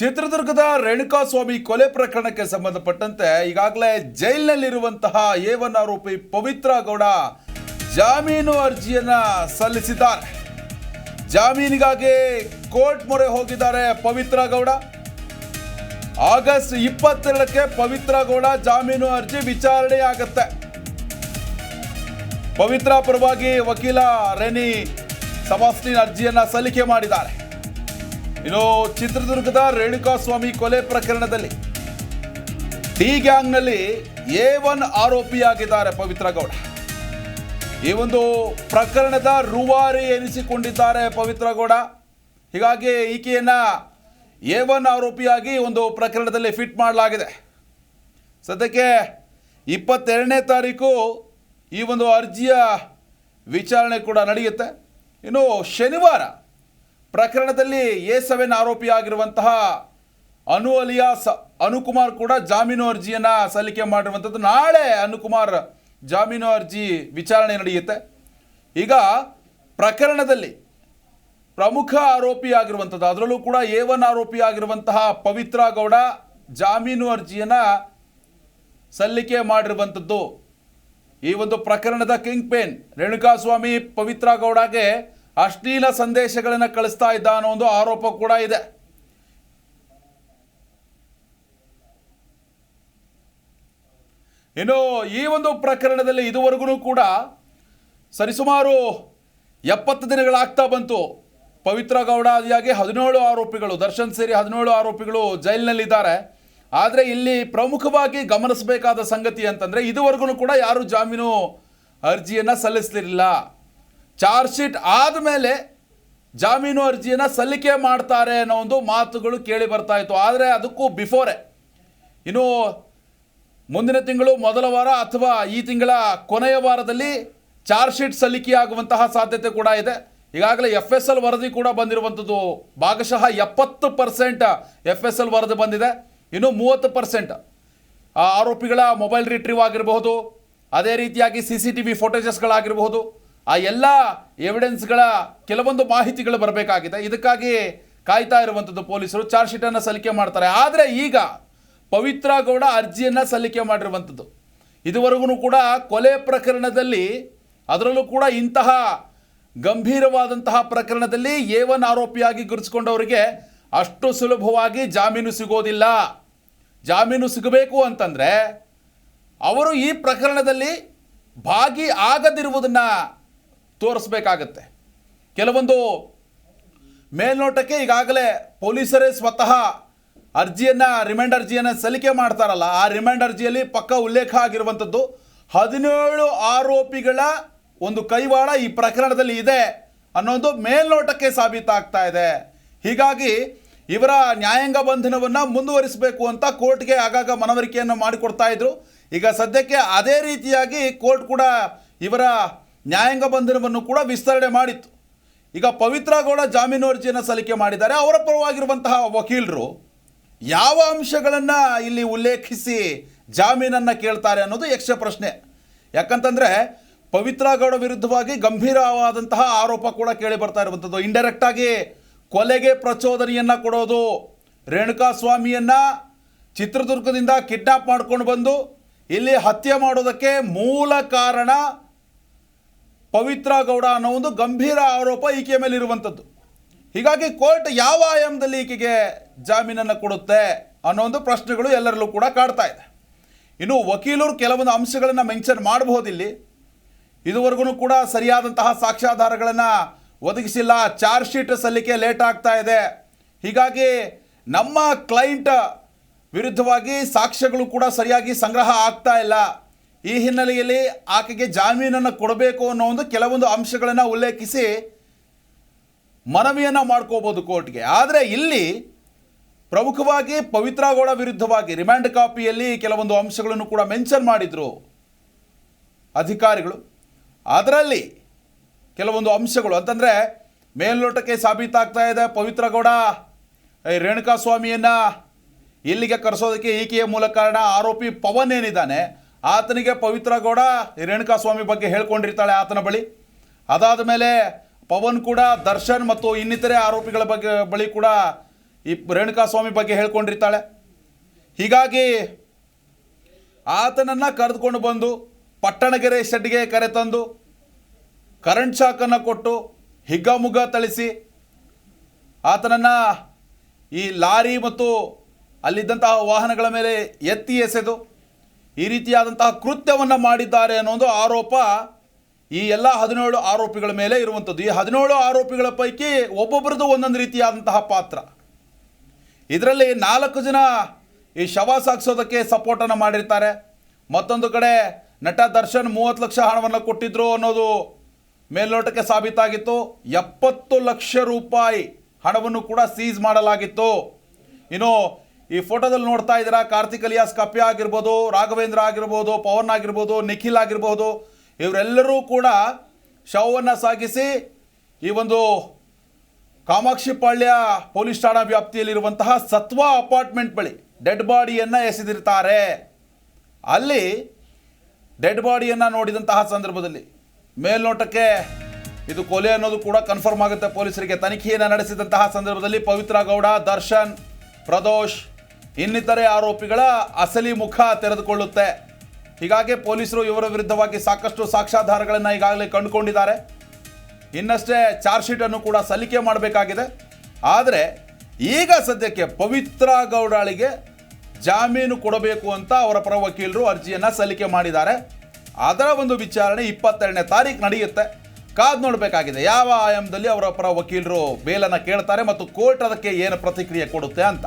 ಚಿತ್ರದುರ್ಗದ ರೇಣುಕಾಸ್ವಾಮಿ ಕೊಲೆ ಪ್ರಕರಣಕ್ಕೆ ಸಂಬಂಧಪಟ್ಟಂತೆ ಈಗಾಗಲೇ ಜೈಲಿನಲ್ಲಿರುವಂತಹ ಏವನ್ ಆರೋಪಿ ಪವಿತ್ರ ಗೌಡ ಜಾಮೀನು ಅರ್ಜಿಯನ್ನ ಸಲ್ಲಿಸಿದ್ದಾರೆ. ಜಾಮೀನಿಗಾಗಿ ಕೋರ್ಟ್ ಮೊರೆ ಹೋಗಿದ್ದಾರೆ ಪವಿತ್ರ ಗೌಡ. ಆಗಸ್ಟ್ ಇಪ್ಪತ್ತೆರಡಕ್ಕೆ ಪವಿತ್ರ ಗೌಡ ಜಾಮೀನು ಅರ್ಜಿ ವಿಚಾರಣೆ ಆಗತ್ತೆ. ಪವಿತ್ರ ಪರವಾಗಿ ವಕೀಲ ರೆನಿ ಸಬಾಸ್ಟಿನ್ ಅರ್ಜಿಯನ್ನ ಸಲ್ಲಿಕೆ ಮಾಡಿದ್ದಾರೆ. ಇನ್ನು ಚಿತ್ರದುರ್ಗದ ರೇಣುಕಾಸ್ವಾಮಿ ಕೊಲೆ ಪ್ರಕರಣದಲ್ಲಿ ಡಿ ಗ್ಯಾಂಗ್ನಲ್ಲಿ ಎ ಒನ್ ಆರೋಪಿಯಾಗಿದ್ದಾರೆ ಪವಿತ್ರ ಗೌಡ. ಈ ಒಂದು ಪ್ರಕರಣದ ರೂವಾರಿ ಎನಿಸಿಕೊಂಡಿದ್ದಾರೆ ಪವಿತ್ರ ಗೌಡ. ಹೀಗಾಗಿ ಈಕೆಯನ್ನ ಎ ಒನ್ ಆರೋಪಿಯಾಗಿ ಒಂದು ಪ್ರಕರಣದಲ್ಲಿ ಫಿಟ್ ಮಾಡಲಾಗಿದೆ. ಸದ್ಯಕ್ಕೆ ಇಪ್ಪತ್ತೆರಡನೇ ತಾರೀಕು ಈ ಒಂದು ಅರ್ಜಿಯ ವಿಚಾರಣೆ ಕೂಡ ನಡೆಯುತ್ತೆ. ಇನ್ನು ಶನಿವಾರ ಪ್ರಕರಣದಲ್ಲಿ ಎ ಸೆವೆನ್ ಆರೋಪಿಯಾಗಿರುವಂತಹ ಅನು ಅಲಿಯಾಸ್ ಅನುಕುಮಾರ್ ಕೂಡ ಜಾಮೀನು ಅರ್ಜಿಯನ್ನು ಸಲ್ಲಿಕೆ ಮಾಡಿರುವಂಥದ್ದು. ನಾಳೆ ಅನುಕುಮಾರ್ ಜಾಮೀನು ಅರ್ಜಿ ವಿಚಾರಣೆ ನಡೆಯುತ್ತೆ. ಈಗ ಪ್ರಕರಣದಲ್ಲಿ ಪ್ರಮುಖ ಆರೋಪಿಯಾಗಿರುವಂಥದ್ದು. ಅದರಲ್ಲೂ ಕೂಡ ಎ ಒನ್ ಆರೋಪಿಯಾಗಿರುವಂತಹ ಪವಿತ್ರ ಗೌಡ ಜಾಮೀನು ಅರ್ಜಿಯನ್ನು ಸಲ್ಲಿಕೆ ಮಾಡಿರುವಂಥದ್ದು. ಈ ಒಂದು ಪ್ರಕರಣದ ಕಿಂಗ್ ಪೇನ್, ರೇಣುಕಾಸ್ವಾಮಿ ಪವಿತ್ರ ಗೌಡಗೆ ಅಶ್ಲೀಲ ಸಂದೇಶಗಳನ್ನು ಕಳಿಸ್ತಾ ಇದ್ದ ಅನ್ನೋ ಒಂದು ಆರೋಪ ಕೂಡ ಇದೆ. ಇನ್ನು ಈ ಒಂದು ಪ್ರಕರಣದಲ್ಲಿ ಇದುವರೆಗೂ ಕೂಡ ಸರಿಸುಮಾರು ಎಪ್ಪತ್ತು ದಿನಗಳಾಗ್ತಾ ಬಂತು. ಪವಿತ್ರ ಗೌಡ ಆದಿಯಾಗಿ ಹದಿನೇಳು ಆರೋಪಿಗಳು, ದರ್ಶನ್ ಸೇರಿ ಹದಿನೇಳು ಆರೋಪಿಗಳು ಜೈಲಿನಲ್ಲಿದ್ದಾರೆ. ಆದರೆ ಇಲ್ಲಿ ಪ್ರಮುಖವಾಗಿ ಗಮನಿಸಬೇಕಾದ ಸಂಗತಿ ಅಂತಂದರೆ ಇದುವರೆಗೂ ಕೂಡ ಯಾರು ಜಾಮೀನು ಅರ್ಜಿಯನ್ನು ಸಲ್ಲಿಸಲಿಲ್ಲ ಚಾರ್ಜ್ ಶೀಟ್ ಆದಮೇಲೆ ಜಾಮೀನು ಅರ್ಜಿಯನ್ನು ಸಲ್ಲಿಕೆ ಮಾಡ್ತಾರೆ ಅನ್ನೋ ಒಂದು ಮಾತುಗಳು ಕೇಳಿ ಬರ್ತಾ ಇತ್ತು. ಆದರೆ ಅದಕ್ಕೂ ಬಿಫೋರೆ. ಇನ್ನು ಮುಂದಿನ ತಿಂಗಳು ಮೊದಲ ವಾರ ಅಥವಾ ಈ ತಿಂಗಳ ಕೊನೆಯ ವಾರದಲ್ಲಿ ಚಾರ್ಜ್ ಶೀಟ್ ಸಲ್ಲಿಕೆಯಾಗುವಂತಹ ಸಾಧ್ಯತೆ ಕೂಡ ಇದೆ. ಈಗಾಗಲೇ ಎಫ್ ಎಸ್ ಎಲ್ ವರದಿ ಕೂಡ ಬಂದಿರುವಂಥದ್ದು ಭಾಗಶಃ ಎಪ್ಪತ್ತು ಪರ್ಸೆಂಟ್ ಎಫ್ ಎಸ್ ಎಲ್ ವರದಿ ಬಂದಿದೆ. ಇನ್ನು ಮೂವತ್ತು ಪರ್ಸೆಂಟ್ ಆರೋಪಿಗಳ ಮೊಬೈಲ್ ರಿಟ್ರೀವ್ ಆಗಿರಬಹುದು. ಅದೇ ರೀತಿಯಾಗಿ ಸಿ ಸಿ ಟಿ ವಿ ಫೋಟೇಜಸ್ಗಳಾಗಿರಬಹುದು ಆ ಎಲ್ಲ ಎವಿಡೆನ್ಸ್ಗಳ ಕೆಲವೊಂದು ಮಾಹಿತಿಗಳು ಬರಬೇಕಾಗಿದೆ. ಇದಕ್ಕಾಗಿ ಕಾಯ್ತಾ ಇರುವಂಥದ್ದು ಪೊಲೀಸರು ಚಾರ್ಜ್ ಶೀಟನ್ನು ಸಲ್ಲಿಕೆ ಮಾಡ್ತಾರೆ. ಆದರೆ ಈಗ ಪವಿತ್ರ ಗೌಡ ಅರ್ಜಿಯನ್ನು ಸಲ್ಲಿಕೆ ಮಾಡಿರುವಂಥದ್ದು ಇದುವರೆಗೂ ಕೂಡ ಕೊಲೆ ಪ್ರಕರಣದಲ್ಲಿ ಅದರಲ್ಲೂ ಕೂಡ ಇಂತಹ ಗಂಭೀರವಾದಂತಹ ಪ್ರಕರಣದಲ್ಲಿ ಎ ಆರೋಪಿಯಾಗಿ ಗುರುತಿಸಿಕೊಂಡವರಿಗೆ ಅಷ್ಟು ಸುಲಭವಾಗಿ ಜಾಮೀನು ಸಿಗೋದಿಲ್ಲ. ಜಾಮೀನು ಸಿಗಬೇಕು ಅಂತಂದರೆ ಅವರು ಈ ಪ್ರಕರಣದಲ್ಲಿ ಭಾಗಿ ಆಗದಿರುವುದನ್ನು ತೋರಿಸ್ಬೇಕಾಗತ್ತೆ. ಕೆಲವೊಂದು ಮೇಲ್ನೋಟಕ್ಕೆ ಈಗಾಗಲೇ ಪೊಲೀಸರೇ ಸ್ವತಃ ಅರ್ಜಿಯನ್ನು ರಿಮೈಂಡ್ ಅರ್ಜಿಯನ್ನು ಸಲ್ಲಿಕೆ ಮಾಡ್ತಾರಲ್ಲ, ಆ ರಿಮೈಂಡ್ ಅರ್ಜಿಯಲ್ಲಿ ಪಕ್ಕ ಉಲ್ಲೇಖ ಆಗಿರುವಂಥದ್ದು, ಹದಿನೇಳು ಆರೋಪಿಗಳ ಒಂದು ಕೈವಾಡ ಈ ಪ್ರಕರಣದಲ್ಲಿ ಇದೆ ಅನ್ನೋದು ಮೇಲ್ನೋಟಕ್ಕೆ ಸಾಬೀತಾಗ್ತಾ ಇದೆ. ಹೀಗಾಗಿ ಇವರ ನ್ಯಾಯಾಂಗ ಬಂಧನವನ್ನು ಮುಂದುವರಿಸಬೇಕು ಅಂತ ಕೋರ್ಟ್ಗೆ ಆಗಾಗ ಮನವರಿಕೆಯನ್ನು ಮಾಡಿಕೊಡ್ತಾ ಇದ್ರು. ಈಗ ಸದ್ಯಕ್ಕೆ ಅದೇ ರೀತಿಯಾಗಿ ಕೋರ್ಟ್ ಕೂಡ ಇವರ ನ್ಯಾಯಾಂಗ ಬಂಧನವನ್ನು ಕೂಡ ವಿಸ್ತರಣೆ ಮಾಡಿತ್ತು. ಈಗ ಪವಿತ್ರ ಗೌಡ ಜಾಮೀನು ಅರ್ಜಿಯನ್ನು ಸಲ್ಲಿಕೆ ಮಾಡಿದ್ದಾರೆ. ಅವರ ಪರವಾಗಿರುವಂತಹ ವಕೀಲರು ಯಾವ ಅಂಶಗಳನ್ನು ಇಲ್ಲಿ ಉಲ್ಲೇಖಿಸಿ ಜಾಮೀನನ್ನು ಕೇಳ್ತಾರೆ ಅನ್ನೋದು ಯಕ್ಷ ಪ್ರಶ್ನೆ. ಯಾಕಂತಂದರೆ ಪವಿತ್ರ ಗೌಡ ವಿರುದ್ಧವಾಗಿ ಗಂಭೀರವಾದಂತಹ ಆರೋಪ ಕೂಡ ಕೇಳಿ ಬರ್ತಾ ಇರುವಂಥದ್ದು. ಇಂಡೈರೆಕ್ಟಾಗಿ ಕೊಲೆಗೆ ಪ್ರಚೋದನೆಯನ್ನು ಕೊಡೋದು, ರೇಣುಕಾ ಸ್ವಾಮಿಯನ್ನು ಚಿತ್ರದುರ್ಗದಿಂದ ಕಿಡ್ನಾಪ್ ಮಾಡ್ಕೊಂಡು ಬಂದು ಇಲ್ಲಿ ಹತ್ಯೆ ಮಾಡೋದಕ್ಕೆ ಮೂಲ ಕಾರಣ ಪವಿತ್ರ ಗೌಡ ಅನ್ನೋ ಒಂದು ಗಂಭೀರ ಆರೋಪ ಈಕೆಯ ಮೇಲೆ ಇರುವಂಥದ್ದು. ಹೀಗಾಗಿ ಕೋರ್ಟ್ ಯಾವ ಆಯಾಮದಲ್ಲಿ ಈಕೆಗೆ ಜಾಮೀನನ್ನು ಕೊಡುತ್ತೆ ಅನ್ನೋ ಒಂದು ಪ್ರಶ್ನೆಗಳು ಎಲ್ಲರಲ್ಲೂ ಕೂಡ ಕಾಡ್ತಾ ಇದೆ. ಇನ್ನು ವಕೀಲರು ಕೆಲವೊಂದು ಅಂಶಗಳನ್ನು ಮೆನ್ಷನ್ ಮಾಡಬಹುದಿಲ್ಲಿ. ಇದುವರೆಗೂ ಕೂಡ ಸರಿಯಾದಂತಹ ಸಾಕ್ಷ್ಯಾಧಾರಗಳನ್ನು ಒದಗಿಸಿಲ್ಲ, ಚಾರ್ಜ್ ಶೀಟ್ ಸಲ್ಲಿಕೆ ಲೇಟ್ ಆಗ್ತಾ ಇದೆ. ಹೀಗಾಗಿ ನಮ್ಮ ಕ್ಲೈಂಟ್ ವಿರುದ್ಧವಾಗಿ ಸಾಕ್ಷ್ಯಗಳು ಕೂಡ ಸರಿಯಾಗಿ ಸಂಗ್ರಹ ಆಗ್ತಾ ಇಲ್ಲ. ಈ ಹಿನ್ನೆಲೆಯಲ್ಲಿ ಆಕೆಗೆ ಜಾಮೀನನ್ನು ಕೊಡಬೇಕು ಅನ್ನೋ ಒಂದು ಕೆಲವೊಂದು ಅಂಶಗಳನ್ನು ಉಲ್ಲೇಖಿಸಿ ಮನವಿಯನ್ನು ಮಾಡ್ಕೋಬೋದು ಕೋರ್ಟ್ಗೆ. ಆದರೆ ಇಲ್ಲಿ ಪ್ರಮುಖವಾಗಿ ಪವಿತ್ರಗೌಡ ವಿರುದ್ಧವಾಗಿ ರಿಮ್ಯಾಂಡ್ ಕಾಪಿಯಲ್ಲಿ ಕೆಲವೊಂದು ಅಂಶಗಳನ್ನು ಕೂಡ ಮೆನ್ಷನ್ ಮಾಡಿದರು ಅಧಿಕಾರಿಗಳು. ಅದರಲ್ಲಿ ಕೆಲವೊಂದು ಅಂಶಗಳು ಅಂತಂದರೆ ಮೇಲ್ನೋಟಕ್ಕೆ ಸಾಬೀತಾಗ್ತಾ ಇದೆ ಪವಿತ್ರಗೌಡ ಈ ರೇಣುಕಾ ಸ್ವಾಮಿಯನ್ನು ಇಲ್ಲಿಗೆ ಕರೆಸೋದಕ್ಕೆ ಈಕೆಯ ಮೂಲ ಕಾರಣ ಆರೋಪಿ ಪವನ್ ಏನಿದ್ದಾನೆ ಆತನಿಗೆ ಪವಿತ್ರ ಗೌಡ ರೇಣುಕಾ ಸ್ವಾಮಿ ಬಗ್ಗೆ ಹೇಳ್ಕೊಂಡಿರ್ತಾಳೆ ಆತನ ಬಳಿ. ಅದಾದ ಮೇಲೆ ಪವನ್ ಕೂಡ, ದರ್ಶನ್ ಮತ್ತು ಇನ್ನಿತರೆ ಆರೋಪಿಗಳ ಬಗ್ಗೆ, ಬಳಿ ಕೂಡ ಈ ರೇಣುಕಾ ಸ್ವಾಮಿ ಬಗ್ಗೆ ಹೇಳ್ಕೊಂಡಿರ್ತಾಳೆ. ಹೀಗಾಗಿ ಆತನನ್ನು ಕರೆದುಕೊಂಡು ಬಂದು ಪಟ್ಟಣಗೆರೆ ಶೆಡ್ಗೆ ಕರೆತಂದು ಕರೆಂಟ್ ಶಾಕನ್ನು ಕೊಟ್ಟು ಹಿಗ್ಗಮುಗ್ಗ ಥಳಿಸಿ ಆತನನ್ನು ಈ ಲಾರಿ ಮತ್ತು ಅಲ್ಲಿದ್ದಂತಹ ವಾಹನಗಳ ಮೇಲೆ ಎತ್ತಿ ಎಸೆದು ಈ ರೀತಿಯಾದಂತಹ ಕೃತ್ಯವನ್ನು ಮಾಡಿದ್ದಾರೆ ಅನ್ನೋದು ಆರೋಪ ಈ ಎಲ್ಲ ಹದಿನೇಳು ಆರೋಪಿಗಳ ಮೇಲೆ ಇರುವಂಥದ್ದು. ಈ ಹದಿನೇಳು ಆರೋಪಿಗಳ ಪೈಕಿ ಒಬ್ಬೊಬ್ಬರದ್ದು ಒಂದೊಂದು ರೀತಿಯಾದಂತಹ ಪಾತ್ರ. ಇದರಲ್ಲಿ ನಾಲ್ಕು ಜನ ಈ ಶವ ಸಾಗಿಸೋದಕ್ಕೆ ಸಪೋರ್ಟನ್ನು ಮಾಡಿರ್ತಾರೆ. ಮತ್ತೊಂದು ಕಡೆ ನಟ ದರ್ಶನ್ ಮೂವತ್ತು ಲಕ್ಷ ಹಣವನ್ನು ಕೊಟ್ಟಿದ್ರು ಅನ್ನೋದು ಮೇಲ್ನೋಟಕ್ಕೆ ಸಾಬೀತಾಗಿತ್ತು. ಎಪ್ಪತ್ತು ಲಕ್ಷ ರೂಪಾಯಿ ಹಣವನ್ನು ಕೂಡ ಸೀಸ್ ಮಾಡಲಾಗಿತ್ತು. ಇನ್ನು ಈ ಫೋಟೋದಲ್ಲಿ ನೋಡ್ತಾ ಇದ್ದೀರಾ, ಕಾರ್ತಿಕ್ ಅಲಿಯಾಸ್ ಕಪ್ಪೆ ಆಗಿರ್ಬೋದು, ರಾಘವೇಂದ್ರ ಆಗಿರ್ಬೋದು, ಪವನ್ ಆಗಿರ್ಬೋದು, ನಿಖಿಲ್ ಆಗಿರ್ಬೋದು, ಇವರೆಲ್ಲರೂ ಕೂಡ ಶವವನ್ನು ಸಾಗಿಸಿ ಈ ಒಂದು ಕಾಮಾಕ್ಷಿಪಾಳ್ಯ ಪೊಲೀಸ್ ಠಾಣಾ ವ್ಯಾಪ್ತಿಯಲ್ಲಿರುವಂತಹ ಸತ್ವ ಅಪಾರ್ಟ್ಮೆಂಟ್ ಬಳಿ ಡೆಡ್ ಬಾಡಿಯನ್ನು ಎಸೆದಿರ್ತಾರೆ. ಅಲ್ಲಿ ಡೆಡ್ ಬಾಡಿಯನ್ನು ನೋಡಿದಂತಹ ಸಂದರ್ಭದಲ್ಲಿ ಮೇಲ್ನೋಟಕ್ಕೆ ಇದು ಕೊಲೆ ಅನ್ನೋದು ಕೂಡ ಕನ್ಫರ್ಮ್ ಆಗುತ್ತೆ ಪೊಲೀಸರಿಗೆ. ತನಿಖೆಯನ್ನು ನಡೆಸಿದಂತಹ ಸಂದರ್ಭದಲ್ಲಿ ಪವಿತ್ರ ಗೌಡ, ದರ್ಶನ್, ಪ್ರದೋಷ್ ಇನ್ನಿತರೆ ಆರೋಪಿಗಳ ಅಸಲಿ ಮುಖ ತೆರೆದುಕೊಳ್ಳುತ್ತೆ. ಹೀಗಾಗಿ ಪೊಲೀಸರು ಇವರ ವಿರುದ್ಧವಾಗಿ ಸಾಕಷ್ಟು ಸಾಕ್ಷ್ಯಾಧಾರಗಳನ್ನು ಈಗಾಗಲೇ ಕಂಡುಕೊಂಡಿದ್ದಾರೆ. ಇನ್ನಷ್ಟೇ ಚಾರ್ಜ್ ಶೀಟನ್ನು ಕೂಡ ಸಲ್ಲಿಕೆ ಮಾಡಬೇಕಾಗಿದೆ. ಆದರೆ ಈಗ ಸದ್ಯಕ್ಕೆ ಪವಿತ್ರ ಗೌಡಾಳಿಗೆ ಜಾಮೀನು ಕೊಡಬೇಕು ಅಂತ ಅವರ ಪರ ವಕೀಲರು ಅರ್ಜಿಯನ್ನು ಸಲ್ಲಿಕೆ ಮಾಡಿದ್ದಾರೆ. ಅದರ ಒಂದು ವಿಚಾರಣೆ ಇಪ್ಪತ್ತೆರಡನೇ ತಾರೀಕು ನಡೆಯುತ್ತೆ. ಕಾದು ನೋಡಬೇಕಾಗಿದೆ, ಯಾವ ಆಯಾಮದಲ್ಲಿ ಅವರ ಪರ ವಕೀಲರು ಬೇಲನ್ನು ಕೇಳ್ತಾರೆ ಮತ್ತು ಕೋರ್ಟ್ ಅದಕ್ಕೆ ಏನು ಪ್ರತಿಕ್ರಿಯೆ ಕೊಡುತ್ತೆ ಅಂತ.